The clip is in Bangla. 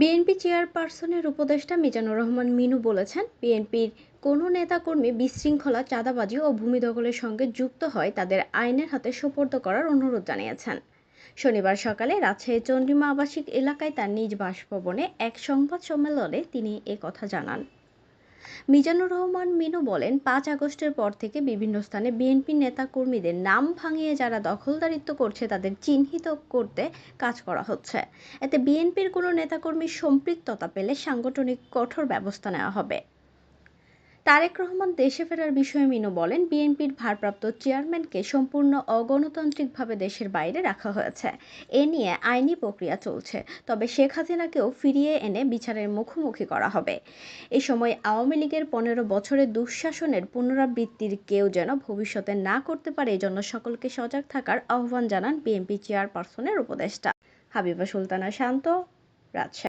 বিএনপি চেয়ারপারসনের উপদেষ্টা মিজানুর রহমান মিনু বলেছেন, বিএনপির কোনো নেতাকর্মী বিশৃঙ্খলা, চাঁদাবাজি ও ভূমি দখলের সঙ্গে যুক্ত হয় তাদের আইনের হাতে সোপর্দ করার অনুরোধ জানিয়েছেন। শনিবার সকালে রাজশাহী চন্দ্রিমা আবাসিক এলাকায় তার নিজ বাসভবনে এক সংবাদ সম্মেলনে তিনি কথা জানান। মিজানুর রহমান মিনু বলেন, পাঁচ আগস্টের পর থেকে বিভিন্ন স্থানে বিএনপি নেতাকর্মীদের নাম ভাঙিয়ে যারা দখলদারিত্ব করছে তাদের চিহ্নিত করতে কাজ করা হচ্ছে। এতে বিএনপির কোনো নেতাকর্মীর সম্পৃক্ততা পেলে সাংগঠনিক কঠোর ব্যবস্থা নেওয়া হবে। তারেক রহমান দেশে ফেরার বিষয়ে মিনু বলেন, বিএনপির ভারপ্রাপ্ত চেয়ারম্যানকে সম্পূর্ণ অগণতান্ত্রিকভাবে দেশের বাইরে রাখা হয়েছে। এ নিয়ে আইনি প্রক্রিয়া চলছে। তবে শেখ হাসিনাকেও ফিরিয়ে এনে বিচারের মুখোমুখি করা হবে। এ সময় আওয়ামী লীগের পনেরো বছরের দুঃশাসনের পুনরাবৃত্তির কেউ যেন ভবিষ্যতে না করতে পারে, এজন্য সকলকে সজাগ থাকার আহ্বান জানান বিএনপি চেয়ারপারসনের উপদেষ্টা। হাবিবা সুলতানা শান্ত, রাজশাহী।